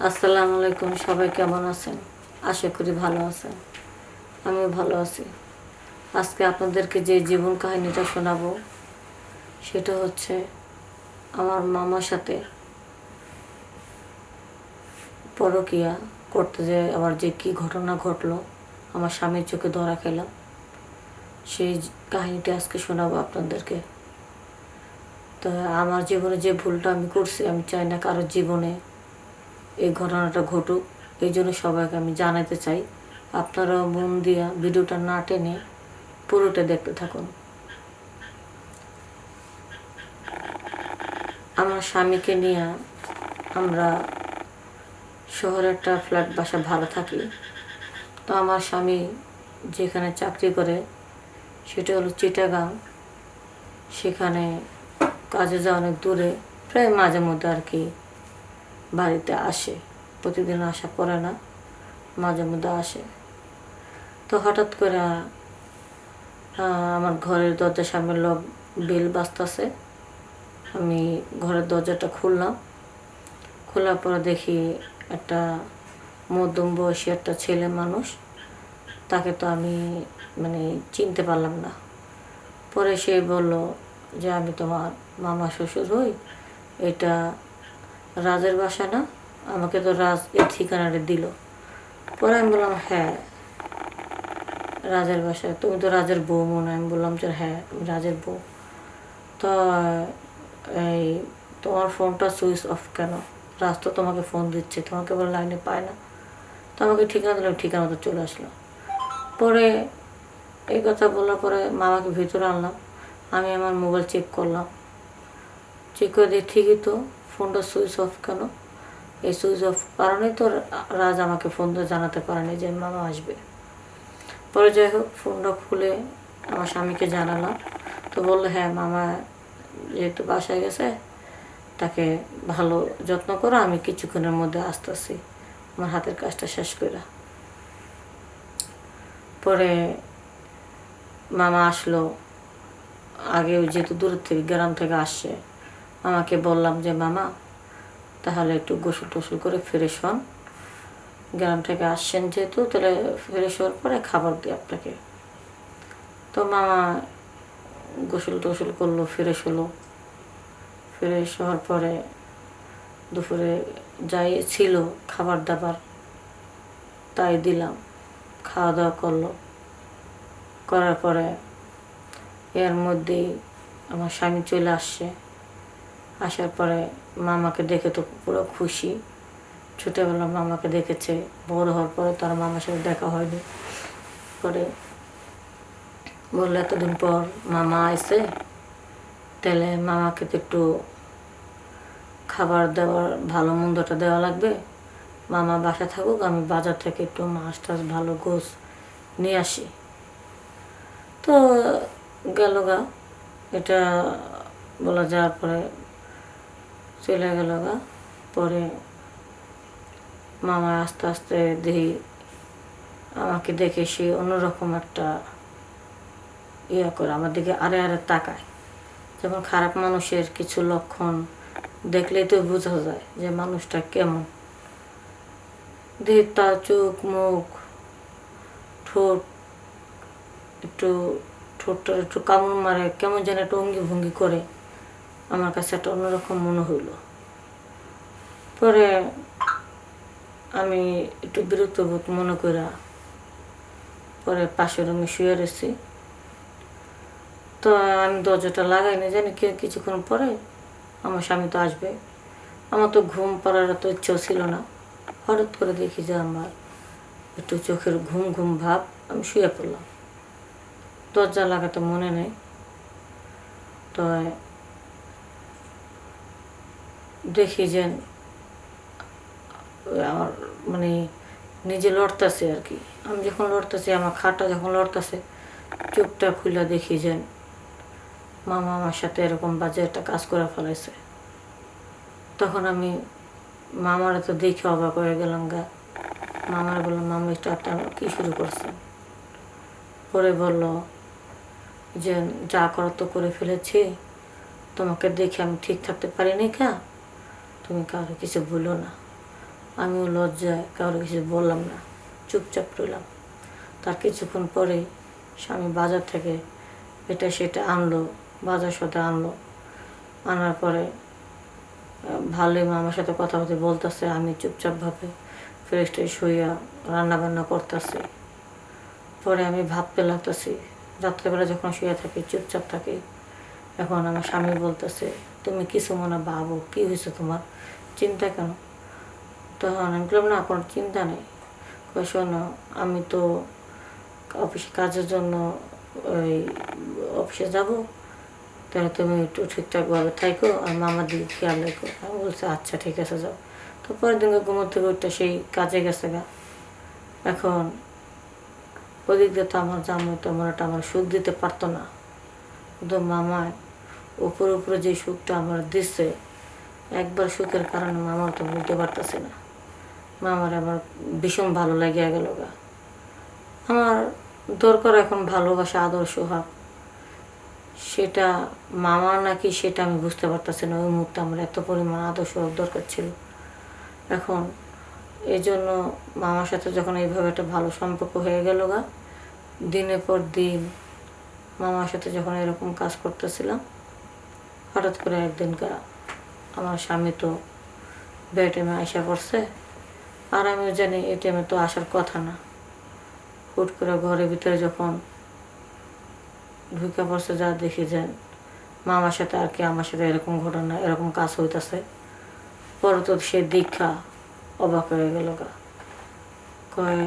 আসসালামু আলাইকুম, সবাই কেমন আছেন? আশা করি ভালো আছেন। আমিও ভালো আছি। আজকে আপনাদেরকে যে জীবন কাহিনীটা শোনাবো, সেটা হচ্ছে আমার মামার সাথে পরকিয়া করতে যে আবার যে কি ঘটনা ঘটলো, আমার স্বামীর চোখে ধরা খেলাম। সেই কাহিনীটা আজকে শোনাবো আপনাদেরকে। তো আমার জীবনে যে ভুলটা আমি করছি, আমি চাই না কারোর জীবনে এই ঘটনাটা ঘটুক। এই জন্য সবাইকে আমি জানাতে চাই আপনারা মন দিয়া ভিডিওটা না টেনে পুরোটা দেখতে থাকুন। আমার স্বামীকে নিয়ে আমরা শহরে একটা ফ্ল্যাট বাসা ভালো থাকি। তো আমার স্বামী যেখানে চাকরি করে, সেটা হলো চিটাগাং। সেখানে কাজে যাওয়া অনেক দূরে, প্রায় মাঝে মধ্যে আর কি বাড়িতে আসে, প্রতিদিন আসা করে না, মাঝে মধ্যে আসে। তো হঠাৎ করে আমার ঘরের দরজার সামনে লোক, বেল বাজতেছে। আমি ঘরের দরজাটা খুললাম। খোলার পরে দেখি একটা মধ্যম বয়সী একটা ছেলে মানুষ। তাকে তো আমি মানে চিনতে পারলাম না। পরে সে বলল যে, আমি তোমার মামা শ্বশুর হই। এটা রাজের বাসা না? আমাকে তো রাজ এই ঠিকানাটা দিল। পরে আমি বললাম হ্যাঁ রাজের বাসায়। তুমি তো রাজের বউ মনে আমি বললাম যে হ্যাঁ রাজের বউ। তো, এই, তোমার ফোনটা সুইচ অফ কেন? রাজ তো তোমাকে ফোন দিচ্ছে, তোমাকে আবার লাইনে পায় না। তো আমাকে ঠিকানা দিলাম ঠিকানা তো চলে আসলো। পরে এই কথা বলার পরে মামাকে ভিতরে আনলাম। আমি আমার মোবাইল চেক করলাম। চেক করে দিয়ে ঠিকই তো ফোনটা সুইচ অফ কেন? এই সুইচ অফ কারণে তো রাজ আমাকে ফোন দিয়ে জানাতে পারেনি যে মামা আসবে। পরে যাই হোক, ফোনটা খুলে আমার স্বামীকে জানালাম। তো বলল হ্যাঁ মামা যেহেতু বাসায় গেছে, তাকে ভালো যত্ন করো, আমি কিছুক্ষণের মধ্যে আসতেছি। আমার হাতের কাজটা শেষ করে পরে মামা আসলো, আগে যেহেতু দূর থেকে, গ্রাম থেকে আসছে মামাকে বললাম যে, মামা, তাহলে একটু গোসল টোসল করে ফ্রেশ হন। গ্রাম থেকে আসছেন যেহেতু, তাহলে ফ্রেশ হওয়ার পরে খাবার দিই আপনাকে। তো মামা গোসল টোসল করল, ফ্রেশ হলো। ফ্রেশ হওয়ার পরে দুপুরে যাই ছিল খাবার দাবার, তাই দিলাম। খাওয়া দাওয়া করল। করার পরে এর মধ্যেই আমার স্বামী চলে আসছে। আসার পরে মামাকে দেখে তো পুরো খুশি। ছোটোবেলা মামাকে দেখেছে, বড় হওয়ার পরে তার মামার সাথে দেখা হয়নি। পরে বলল, এতদিন পর মামা এসে তাহলে মামাকে তো একটু খাবার দেওয়ার, ভালো মন্দটা দেওয়া লাগবে। মামা বাসা থাকুক, আমি বাজার থেকে একটু মাছ টাছ ভালো গোছ নিয়ে আসি। তো গেল গা। এটা বলা যাওয়ার পরে চলে গেল গা। পরে মামা আস্তে আস্তে দেখি আমাকে দেখে সে অন্যরকম একটা ইয়ে করে আমার দিকে আরে আরে তাকায়। যেমন খারাপ মানুষের কিছু লক্ষণ দেখলেই তো বোঝা যায় যে মানুষটা কেমন। দেখি তার চোখ, মুখ, ঠোঁট একটু ঠোঁটটা একটু কামড় মারে, কেমন যেন একটা অঙ্গি ভঙ্গি করে। আমার কাছে একটা অন্যরকম মনে হইল। পরে আমি একটু বিরক্ত বোধ মনে করা পরে পাশের রুমে শুয়ে রয়েছি তো আমি দরজাটা লাগাই না জানি কে, কিছুক্ষণ পরে আমার স্বামী তো আসবে। আমার তো ঘুম পড়ার তো ইচ্ছেও ছিল না। হঠাৎ করে দেখি যে আমার একটু চোখের ঘুম ঘুম ভাব, আমি শুয়ে পড়লাম। দরজা লাগাতে মনে নেই। তো দেখি যে আমার মানে নিজে লড়তেছে আর কি। আমি যখন লড়তেছি, আমার খাটটা যখন লড়তেছে, চোখটা খুলে দেখি যে মামা আমার সাথে এরকম বাজে একটা কাজ করে ফেলাইছে। তখন আমি মামারা তো দেখে অবাক হয়ে গেলাম গা। মামার বললাম, মামা এটা আপনার কী শুরু করছেন পরে বলল যে, যা করার তো করে ফেলেছি। তোমাকে দেখে আমি ঠিক থাকতে পারিনি কা তুমি কারও কিছু ভুলো না। আমিও লজ্জায় কারও কিছু বললাম না। চুপচাপ রইলাম। তার কিছুক্ষণ পরে স্বামী বাজার থেকে এটা সেটা আনলো, বাজার সাথে আনলো। আনার পরে, ভালোই মামার সাথে কথা বলতে বলতেছে, আমি চুপচাপভাবে ফ্রেশ ট্রেশ হইয়া রান্না বান্না করতেছি। পরে আমি ভাবতে লাগতেছি, রাত্রেবেলা যখন শুয়ে থাকি, চুপচাপ থাকি, এখন আমার স্বামী বলতেছে তুমি কিছু মনে ভাবো? কী হয়েছে তোমার? চিন্তা কেন? তখন আমি বললাম, না, কোনো চিন্তা নেই। শোনো, আমি তো অফিসে কাজের জন্য ওই অফিসে যাব। তাহলে তুমি একটু ঠিকঠাকভাবে থাকো আর মামার দিকে খেয়াল রেখো। আমি বলছি আচ্ছা ঠিক আছে, যাও। তো পরের দিনকে ঘুমোর থেকে উঠতে সেই কাজে গেছে গা। এখন ওদিক দিয়ে তো আমার জামাই তেমন একটা আমার সুখ দিতে পারতো না। কিন্তু মামায় উপরে উপরে যে সুখটা আমার দিচ্ছে একবার সুখের কারণে মামার তো বলতে পারতেছে না। মামার আমার ভীষণ ভালো লাগিয়া গেল গা। আমার দরকার এখন ভালোবাসা, আদর্শ সোহাগ সেটা মামা নাকি সেটা আমি বুঝতে পারতেছি না। ওই মুহূর্তে আমার এত পরিমাণ আদর্শ দরকার ছিল। এখন এই জন্য মামার সাথে যখন এইভাবে একটা ভালো সম্পর্ক হয়ে গেল গা, দিনের পর দিন মামার সাথে যখন এরকম কাজ করতেছিলাম হঠাৎ করে একদিন গা আমার স্বামী তো বেটেমে আইসা পড়ছে, আর আমিও জানি এটিএমে তো আসার কথা না। হুট করে ঘরের ভিতরে যখন ঢুকে পড়ছে, যা দেখি যে মামার সাথে আর কি আমার সাথে এরকম ঘটনা, এরকম কাজ হইতাছে, পরে তো সে দীক্ষা অবাক হয়ে গেল গা। কয়,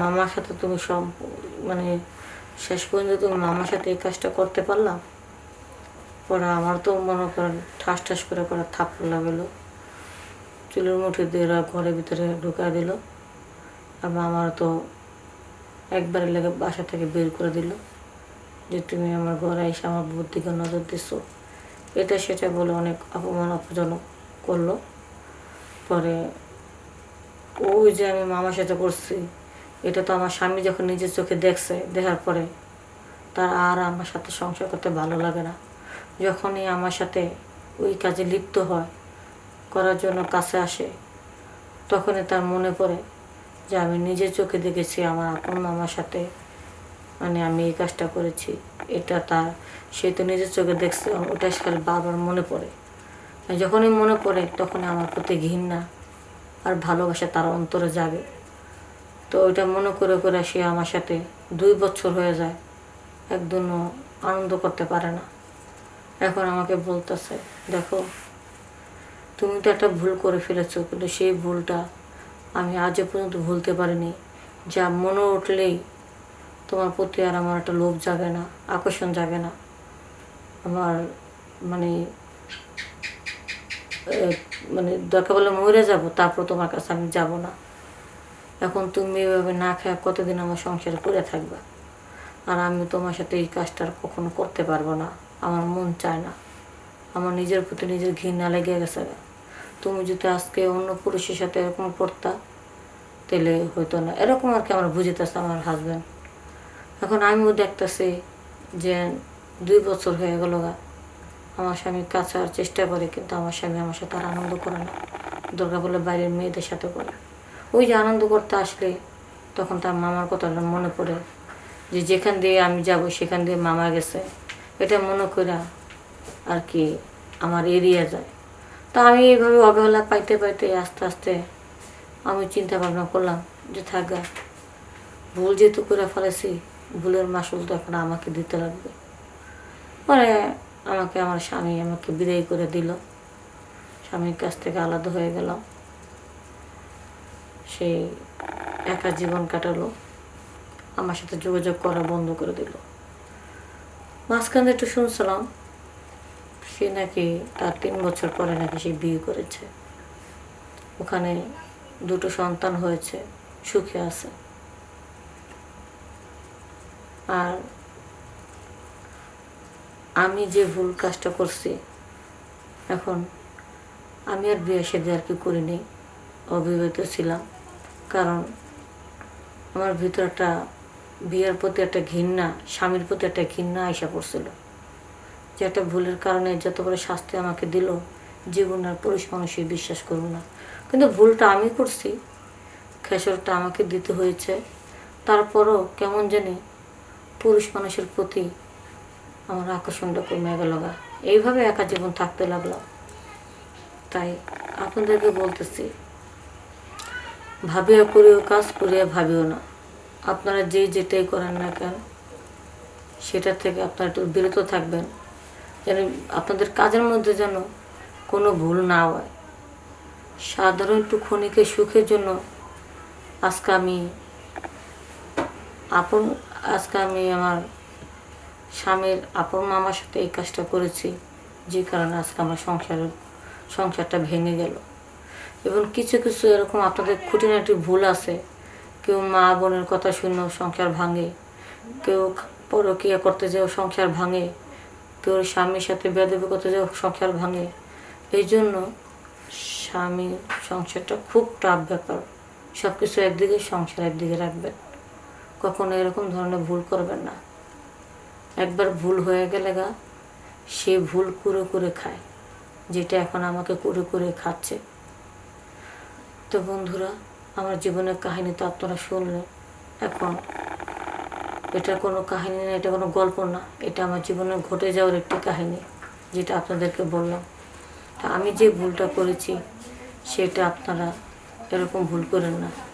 মামার সাথে তুমি সব মানে শেষ পর্যন্ত তুমি মামার সাথে এই কাজটা করতে পারলাম? পরে আমার তো মনে করেন ঠাস ঠাস করে করে থাপ্পড় লাগল। চুলের মুঠি দিয়ে ওরা ঘরের ভিতরে ঢুকাই দিল। আর আমার তো একবারে লেগে বাসা থেকে বের করে দিল যে, তুমি আমার ঘরে এসে আমার বুদ্ধিকে নজর দিছো। এটা সেটা বলে অনেক অপমান অপজনক করল। পরে ওই যে আমি মামার সাথে করছি, এটা তো আমার স্বামী যখন নিজের চোখে দেখছে, দেখার পরে তার আর আমার সাথে সংসার করতে ভালো লাগে না। যখনই আমার সাথে ওই কাজে লিপ্ত হয়, করার জন্য কাছে আসে, তখনই তার মনে পড়ে যে আমি নিজের চোখে দেখেছি আমার আপন মামার সাথে মানে আমি এই কাজটা করেছি, এটা তার, সে তো নিজের চোখে দেখছে, ওটা খালি বাবার মনে পড়ে। যখনই মনে পড়ে, তখনই আমার প্রতি ঘৃণা আর ভালোবাসা তার অন্তরে যাবে তো ওইটা মনে করে করে সে আমার সাথে দুই বছর হয়ে যায় একদিনও আনন্দ করতে পারে না। এখন আমাকে বলতেছে, দেখো, তুমি তো একটা ভুল করে ফেলেছো, কিন্তু সেই ভুলটা আমি আজও পর্যন্ত ভুলতে পারিনি। যা মনে উঠলেই তোমার প্রতি আর আমার একটা লোভ যাবে না, আকর্ষণ যাবে না। আমার মানে মানে দরকার বলে মরে যাব, তারপর তোমার কাছে আমি যাব না। এখন তুমি এভাবে না খেয়ে কতদিন আমার সংসার করে থাকবা? আর আমি তোমার সাথে এই কাজটা কখনো করতে পারব না। আমার মন চায় না। আমার নিজের প্রতি নিজের ঘৃণা লেগে গেছে। তুমি যদি আজকে অন্য পুরুষের সাথে এরকম করতা, তাহলে হইতো না। এরকম আর কি আমার বুঝিতেছে আমার হাজব্যান্ড এখন আমিও দেখতেছি যে দুই বছর হয়ে গেল গা। আমার স্বামী কাছার চেষ্টা করে, কিন্তু আমার স্বামী আমার সাথে আর আনন্দ করে না। দরকার বলে বাইরের মেয়েদের সাথে করে। ওই যে আনন্দ করতে আসলে তখন তার মামার কথাটা মনে পড়ে যে যেখান দিয়ে আমি যাব, সেখান দিয়ে মামা গেছে। এটা মনে করে আর কি আমার এড়িয়ে যায়। তা আমি এইভাবে অবহেলা পাইতে পাইতে আস্তে আস্তে আমি চিন্তা ভাবনা করলাম যে থাকা ভুল যেহেতু করে ফেলেছি, ভুলের মাসুল তো এখন আমাকে দিতে লাগবে। পরে আমাকে আমার স্বামী আমাকে বিদায় করে দিল। স্বামীর কাছ থেকে আলাদা হয়ে গেলাম। সেই একা জীবন কাটালো। আমার সাথে যোগাযোগ করা বন্ধ করে দিল। মাঝখানে একটু শুনছিলাম সে নাকি তার তিন বছর পরে নাকি সে বিয়ে করেছে। ওখানে দুটো সন্তান হয়েছে, সুখে আছে। আর আমি যে ভুল কাজটা করছি, এখন আমি আর বিয়ে সাথে আর কি করিনি, অবিবাহিত ছিলাম। কারণ আমার ভিতরে একটা বিয়ের প্রতি একটা ঘৃণা, স্বামীর প্রতি একটা ঘৃণা আইসা পড়ছিল। যে একটা ভুলের কারণে যত বড় শাস্তি আমাকে দিল, জীবন আর পুরুষ মানুষই বিশ্বাস করব না। কিন্তু ভুলটা আমি করছি। খেসরটা আমাকে দিতে হয়েছে। তারপরও কেমন জানি পুরুষ মানুষের প্রতি আমার আকর্ষণটা কমে গেল গা এইভাবে একা জীবন থাকতে লাগল। তাই আপনাদেরকে বলতেছি, ভাবিয়া করিও, কাজ করিয়া ভাবিও না। আপনারা যে যেটাই করেন না কেন সেটা থেকে আপনারা একটু বিরত থাকবেন। যেন আপনাদের কাজের মধ্যে যেন কোনো ভুল না হয়। সাধারণ একটু ক্ষণিকের সুখের জন্য আজকে আমি আপন, আজকে আমি আমার স্বামীর আপন মামার সাথে এই কাজটা করেছি, যে কারণে আজকে আমার সংসারের, সংসারটা ভেঙে গেল। এবং কিছু কিছু এরকম আপনাদের খুঁটিনাটি ভুল আছে কেউ মা বোনের কথা শুনেও সংসার ভাঙে। কেউ পরকিয়া করতে যাও, সংসার ভাঙে। কেউ স্বামীর সাথে বেদবি করতে যাও, সংসার ভাঙে। এই জন্য স্বামী সংসারটা খুব টাফ ব্যাপার। সব কিছু একদিকে, সংসার একদিকে রাখবেন। কখনো এরকম ধরনের ভুল করবেন না। একবার ভুল হয়ে গেলে গা, সে ভুল করে করে খায়, যেটা এখন আমাকে করে করে খাচ্ছে। তো বন্ধুরা আমার জীবনের কাহিনী তো আপনারা শুনলেন। এখন, এটা কোনো কাহিনী না, এটা কোনো গল্প না। এটা আমার জীবনে ঘটে যাওয়ার একটি কাহিনী, যেটা আপনাদেরকে বললাম। তা আমি যে ভুলটা করেছি, সেটা আপনারা এরকম ভুল করেন না।